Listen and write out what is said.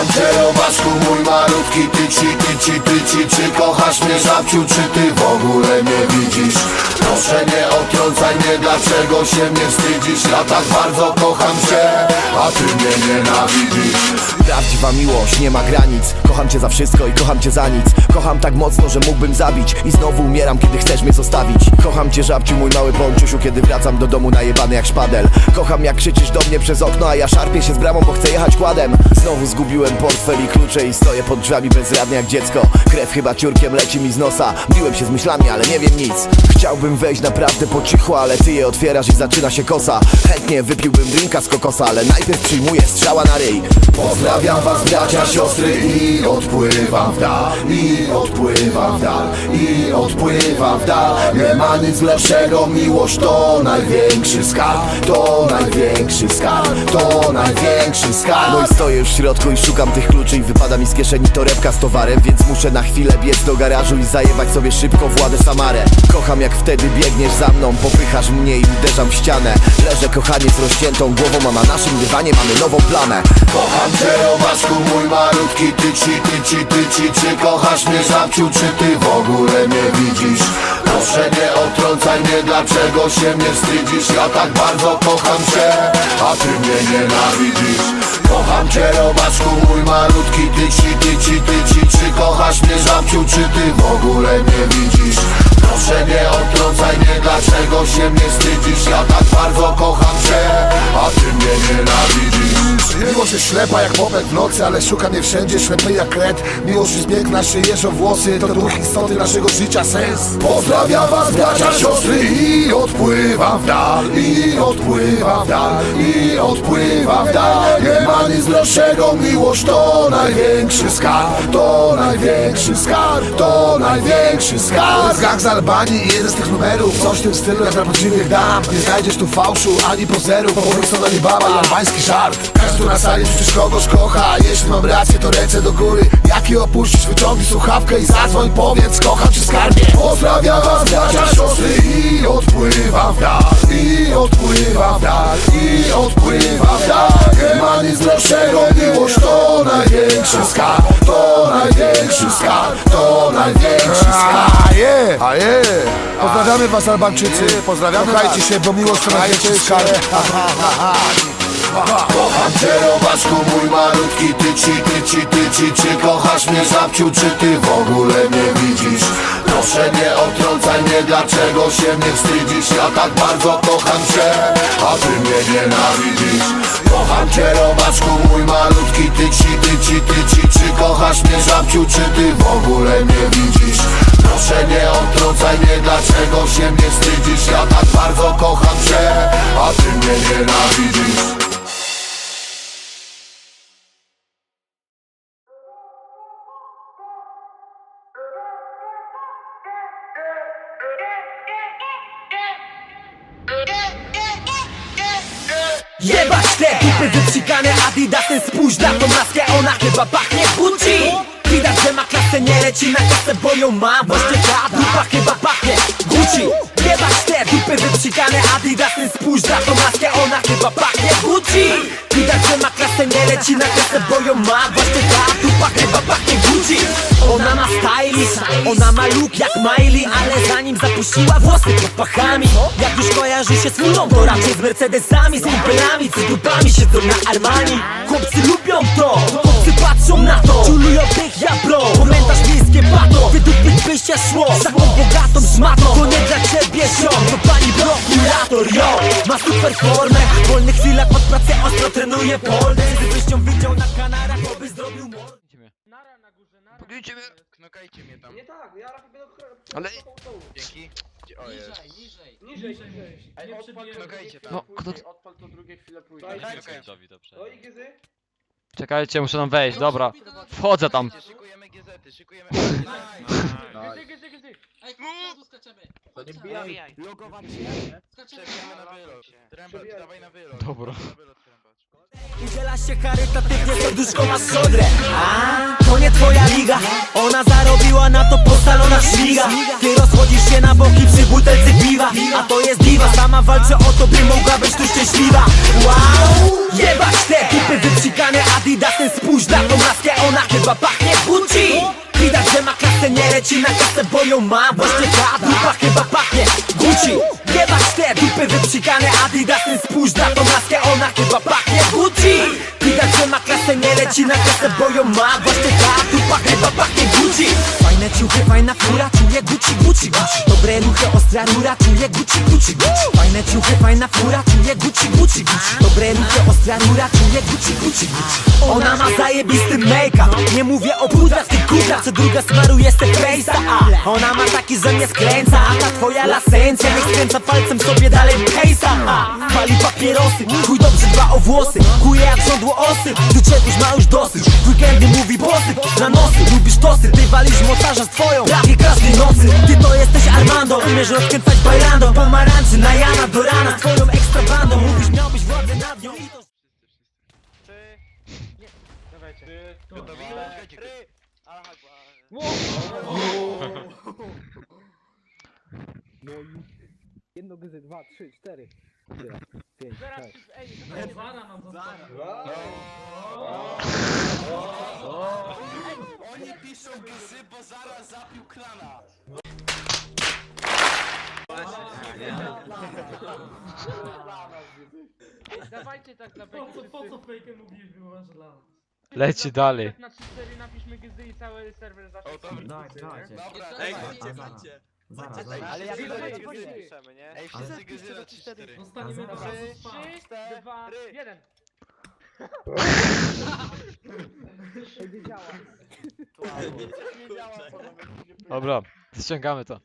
Pantera Vasco malutki tyci, tyci, tyci Czy kochasz mnie żabciu, czy ty w ogóle mnie widzisz? Proszę nie odtrącaj mnie, dlaczego się mnie wstydzisz? Ja tak bardzo kocham cię, a ty mnie nienawidzisz. Prawdziwa miłość nie ma granic. Kocham cię za wszystko i kocham cię za nic. Kocham tak mocno, że mógłbym zabić I znowu umieram, kiedy chcesz mnie zostawić. Kocham cię żabciu, mój mały ponczusiu Kiedy wracam do domu najebany jak szpadel. Kocham jak krzyczysz do mnie przez okno A ja szarpię się z bramą, bo chcę jechać kładem. Znowu zgubiłem portfel i klucze I stoję pod drzwiami bezradny jak dziecko. Krew chyba ciurkiem leci mi z nosa. Biłem się z myślami, ale nie wiem nic. Chciałbym wejść naprawdę po cichu Ale ty je otwierasz i zaczyna się kosa. Chętnie wypiłbym drinka z kokosa Ale najpierw przyjmuję strzała na ryj. Pozdrawiam was bracia, siostry i odpływam w dal I odpływam w dal, i odpływam w dal. Nie ma nic lepszego, miłość to największy skarb To największy skarb, to największy skarb. No i stoję w środku i szukam tych kluczy I wypada mi z kieszeni torebka z towarem Więc muszę na chwilę biec do garażu I zajebać sobie szybko Władę Samarę. Kocham jak wtedy biegniesz za mną Popychasz mnie i uderzam w ścianę. Leżę kochanie z rozciętą głową A na naszym dywanie mamy nową plamę. Kocham cię robaszku mój malutki Tyci, tyci, tyci Czy kochasz mnie żabciu, czy ty w ogóle mnie widzisz? Proszę nie odtrącaj mnie, dlaczego się mnie wstydzisz Ja tak bardzo kocham cię, a ty mnie nienawidzisz Kocham cię robaszku mój malutki Tyci, tyci, tyci Czy kochasz mnie żabciu, czy ty w ogóle mnie widzisz? Proszę nie dlaczego się mnie wstydzisz? Ja tak bardzo kocham cię, a ty mnie nienawidzisz. Miłość jest ślepa jak bobek w nocy, ale szuka mnie wszędzie, ślepy jak kret. Miłość jest piękna, szyjeżą włosy, to duch istoty naszego życia, sens. Pozdrawiam was bracia, siostry i odpływam w dal I odpływam w dal, i odpływam w dal. Nie ma nic lepszego, miłość to największy skarb. To największy skarb, to największy skarb. Gang z Albanii jeden z tych numerów Coś w tym stylu jak na podziwiach dam. Nie znajdziesz tu fałszu ani pozerów Powrót to nie baba i albański żart. Każdy na sali przecież kogoś kocha Jeśli mam rację to ręce do góry. Jak je opuścisz wyciągnij słuchawkę i zadzwoń Powiedz kocham cię skarbie. Pozdrawiam was bracia, siostry i odpływam w dal I odpływam w dal, i odpływam w dal. Nie ma nic lepszego, miłość to największy skarb To największy skarb, to największy skarb A je, a je Pozdrawiamy was Albańczycy. Pozdrawiamy Kochajcie się, bo miłość to największy skarb Kocham cię mój malutki Tyci, tyci, tyci Czy kochasz mnie żabciu, czy ty w ogóle mnie widzisz? Proszę nie odtrącaj mnie, dlaczego się mnie wstydzisz Ja tak bardzo kocham cię, a ty mnie nienawidzisz Kocham cię robaszku mój malutki Tyci, tyci, tyci Czy kochasz mnie żabciu, czy ty w ogóle mnie widzisz? Proszę nie odtrącaj mnie, dlaczego się mnie wstydzisz Ja tak bardzo kocham cię, a ty mnie nienawidzisz Jebać te dupy wypsikane Adidasem Spójrz na tą maskę, ona chyba pachnie Gucci. Widać, że ma klasę, nie leci na kasę, bo ją ma. Właśnie ta dupa chyba pachnie Gucci Jebać te dupy wypsikane Adidasem Spójrz na tą maskę, ona chyba pachnie Gucci. Widać, że ma klasę, nie leci na kasę, bo ją ma Właśnie ta dupa chyba pachnie Gucci. Ona ma stylish, ona ma look jak Miley Ale zanim zapuściła włosy pod pachami Jak już kojarzy się z furą, to raczej z Mercedesami Z impelami, co dupami siedzą na Armani. Chłopcy lubią to, chłopcy patrzą na to Czulują tych ja bro, komentarz miejskie pato Wydupić by się szło, z taką bogatą szmatą prokurator, yo Ma super formę, w wolnych chwilach pod pracę ostro trenuje polne Gdybyś ją widział na kanarach, to by zrobił mordę Pokryjcie mnie! Knokajcie mnie tam. Nie tak, ja raczej będę Ale- Ale... Dzięki. Gdzie- O jest. Niżej, niżej. Ej, odpal to Knokajcie drugie tam. No, kto- odpal to drugie chwilę później. No i Gizy? Czekajcie, muszę tam wejść, dobra. Wchodzę tam. Szykujemy GZ-y, szykujemy Gizy, Gizy, Gizy. To nie bijaj. Przewijamy na wylot. Trębacz, dawaj na wylot. Dobra. Na wylot trębacz. Udziela się charytatywnie, serduszko ma sodrę. A, to nie twoja liga. Ona zarobiła na to po salonach ona śmiga. Ty rozchodzisz się na boki przy butelce piwa. A to jest diwa, sama walczy o to, by mogła być tu szczęśliwa. Wow! Jebać te typy wypsikane Adidasem. Spójrz na tą laskę, ona chyba pachnie Gucci Widać, że ma klasę, nie leci na kasę, bo ją ma. Właśnie ta dupa chyba pachnie. Gucci Jebać te dupy wypsikane. Adidasem Spójrz na tą laskę, ona chyba pachnie. Gucci Widać, że ma klasę, nie leci na kasę, bo ją ma Właśnie ta dupa chyba pachnie Gucci. Fajne ciuchy, fajna fura, czuję Gucci, Gucci, Gucci. Dobre ruchy, ostra rura, czuję Gucci, Gucci, Gucci. Fajne ciuchy, fajna fura, czuję Gucci, Gucci, Gucci. Dobre ruchy, ostra rura, czuję Gucci, Gucci, Gucci. Ona ma zajebisty make-up. Nie mówię o budrach, ty kurwa Co druga smaruje te face'a Ona ma taki, że mnie skręca A ta twoja lasencja nie skręca palcem sobie dalej pejsa a Pali papierosy, chuj dobrze dba o włosy. Kuje jak żądło osy, czegoś ma już dosyć. Weekendy mówi bossy, na nosy Lubisz tosy, ty walisz mocarza z twoją. Prawie każdej nocy, ty to jesteś Armando. Umiesz rozkręcać bailando. Pomarańczy na Jana do rana. Twoją ekstra bandą Mówisz miałbyś władzę nad nią i to Dawajcie. Trzy, cztery. Pięć, Zaraz, sześć. ej, ej, Zara nam zostawił. Oni piszą gzy, bo zaraz zapił klana Dawajcie tak beki. Po co, po co fejkę mówisz wyłącz dla nas? Leci dalej. Na 3-4 napiszmy gzy i cały serwer zacznie. O, to- nie? Dobra, Ej, dajcie, zaraz. Zaraz, ale dawajcie. piszemy, nie? Ej, wszyscy gzy na 3-4. Dostaniemy A od zaraz. razu spam. 3, 2, 1. Ej, nie działa. Dobra, ściągamy to.